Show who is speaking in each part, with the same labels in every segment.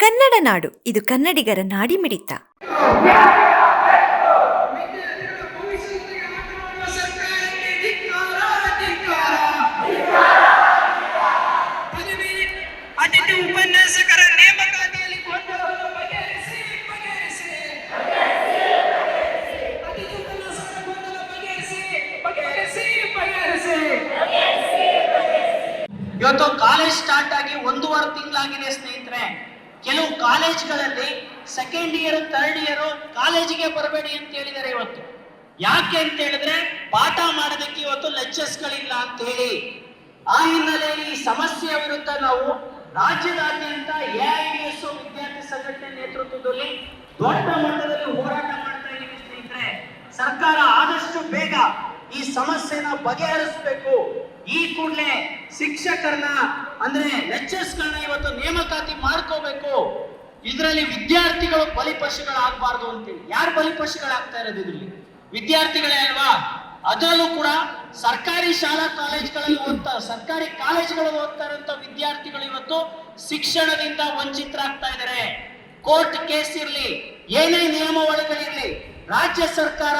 Speaker 1: ಕನ್ನಡ ನಾಡು ಇದು ಕನ್ನಡಿಗರ
Speaker 2: ನಾಡಿ ಮಿಡಿತ. ಇವತ್ತು ಕಾಲೇಜ್ ಸ್ಟಾರ್ಟ್ ಆಗಿ ಒಂದೂವರೆ ತಿಂಗಳಾಗಿದೆ ಸ್ನೇಹಿತರೆ ಕೆಲವು ಕಾಲೇಜ್ಗಳಲ್ಲಿ ಸೆಕೆಂಡ್ ಇಯರ್ ಥರ್ಡ್ ಇಯರ್ ಕಾಲೇಜಿಗೆ ಬರಬೇಡಿ ಅಂತ ಹೇಳಿದ್ದಾರೆ ಇವತ್ತು. ಯಾಕೆ ಅಂತ ಹೇಳಿದ್ರೆ ಪಾಠ ಮಾಡೋದಕ್ಕೆ ಇವತ್ತು ಲೆಕ್ಚರ್ಸ್ಗಳಿಲ್ಲ ಅಂತ ಹೇಳಿ. ಆ ಹಿನ್ನೆಲೆಯಲ್ಲಿ ಈ ಸಮಸ್ಯೆಯ ವಿರುದ್ಧ ನಾವು ರಾಜ್ಯದಾದ್ಯಂತ ಎಐಎಸ್ ವಿದ್ಯಾರ್ಥಿ ಸಂಘಟನೆ ನೇತೃತ್ವದಲ್ಲಿ ದೊಡ್ಡ ಮಟ್ಟದಲ್ಲಿ ಹೋರಾಟ ಮಾಡ್ತಾ ಇದ್ದೀವಿ ಸ್ನೇಹಿತರೆ. ಸರ್ಕಾರ ಆದಷ್ಟು ಬೇಗ ಈ ಸಮಸ್ಯೆನ ಬಗೆಹರಿಸಬೇಕು. ಈ ಕೂಡಲೇ ಶಿಕ್ಷಕರನ್ನ ಅಂದ್ರೆ ಲೆಕ್ಚರ್ಸ್ಗಳನ್ನ ಇವತ್ತು ನೇಮಕಾತಿ ಮಾಡ್ಕೋಬೇಕು. ಇದರಲ್ಲಿ ವಿದ್ಯಾರ್ಥಿಗಳು ಬಲಿಪಶುಗಳಾಗಬಾರ್ದು ಅಂತೇಳಿ. ಯಾರು ಬಲಿಪಶುಗಳಾಗ್ತಾ ಇರೋದು ಇದರಲ್ಲಿ? ವಿದ್ಯಾರ್ಥಿಗಳೇ ಅಲ್ವಾ? ಅದರಲ್ಲೂ ಕೂಡ ಸರ್ಕಾರಿ ಶಾಲಾ ಕಾಲೇಜ್ಗಳಲ್ಲಿ ಓದ್ತಾ, ಸರ್ಕಾರಿ ಕಾಲೇಜ್ಗಳಲ್ಲಿ ಓದ್ತಾ ಇರುವಂತ ವಿದ್ಯಾರ್ಥಿಗಳು ಇವತ್ತು ಶಿಕ್ಷಣದಿಂದ ವಂಚಿತರಾಗ್ತಾ ಇದ್ದಾರೆ ಕೋರ್ಟ್ ಕೇಸ್ ಇರಲಿ, ಏನೇ ನಿಯಮಾವಳಿಗಳಿರ್ಲಿ, ರಾಜ್ಯ ಸರ್ಕಾರ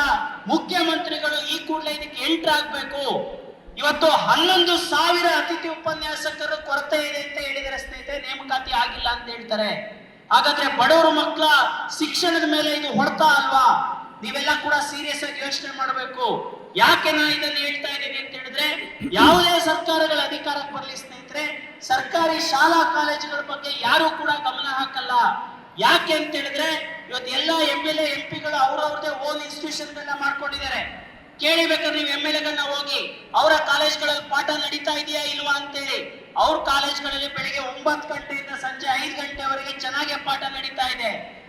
Speaker 2: ಮುಖ್ಯಮಂತ್ರಿಗಳು ಈ ಕೂಡಲೇ ಇದಕ್ಕೆ ಎಂಟರ್ ಆಗ್ಬೇಕು. ಇವತ್ತು ಹನ್ನೊಂದು ಸಾವಿರ ಅತಿಥಿ ಉಪನ್ಯಾಸಕರು ಕೊರತೆ ಇದೆ ಅಂತ ಹೇಳಿದರೆ ಸ್ನೇಹಿತರೆ, ನೇಮಕಾತಿ ಆಗಿಲ್ಲ ಅಂತ ಹೇಳ್ತಾರೆ. ಹಾಗಾದ್ರೆ ಬಡವರು ಮಕ್ಕಳ ಶಿಕ್ಷಣದ ಮೇಲೆ ಇದು ಹೊಡ್ತಾ ಅಲ್ವಾ? ನೀವೆಲ್ಲ ಕೂಡ ಸೀರಿಯಸ್ ಆಗಿ ಯೋಚನೆ ಮಾಡಬೇಕು. ಯಾಕೆ ನಾ ಇದನ್ನ ಹೇಳ್ತಾ ಇದ್ದೀನಿ ಅಂತ ಹೇಳಿದ್ರೆ, ಯಾವುದೇ ಸರ್ಕಾರಗಳ ಅಧಿಕಾರಕ್ಕೆ ಬರಲಿ ಸ್ನೇಹಿತರೆ, ಸರ್ಕಾರಿ ಶಾಲಾ ಕಾಲೇಜುಗಳ ಬಗ್ಗೆ ಯಾರು ಕೂಡ ಗಮನ ಹಾಕಲ್ಲ. ಯಾಕೆ ಅಂತ ಹೇಳಿದ್ರೆ, ಇವತ್ತು ಎಲ್ಲ ಎಂ ಎಲ್ ಎಂ ಪಿಗಳು ಅವ್ರವ್ರದೇ ಓನ್ ಇನ್ಸ್ಟಿಟ್ಯೂಷನ್ ಗಳನ್ನ ಮಾಡ್ಕೊಂಡಿದ್ದಾರೆ. ಕೇಳಿಬೇಕಾದ್ರೆ ನೀವು ಎಂ ಎಲ್ ಎಗಳನ್ನ ಹೋಗಿ, ಅವರ ಕಾಲೇಜ್ಗಳಲ್ಲಿ ಪಾಠ ನಡೀತಾ ಇದೆಯಾ ಇಲ್ವಾ ಅಂತೇಳಿ. ಅವ್ರ ಕಾಲೇಜ್ಗಳಲ್ಲಿ ಬೆಳಿಗ್ಗೆ ಒಂಬತ್ತು ಗಂಟೆಯಿಂದ ಸಂಜೆ ಐದು ಗಂಟೆವರೆಗೆ ಚೆನ್ನಾಗಿ ಪಾಠ ನಡೀತಾ ಇದೆ ಅದ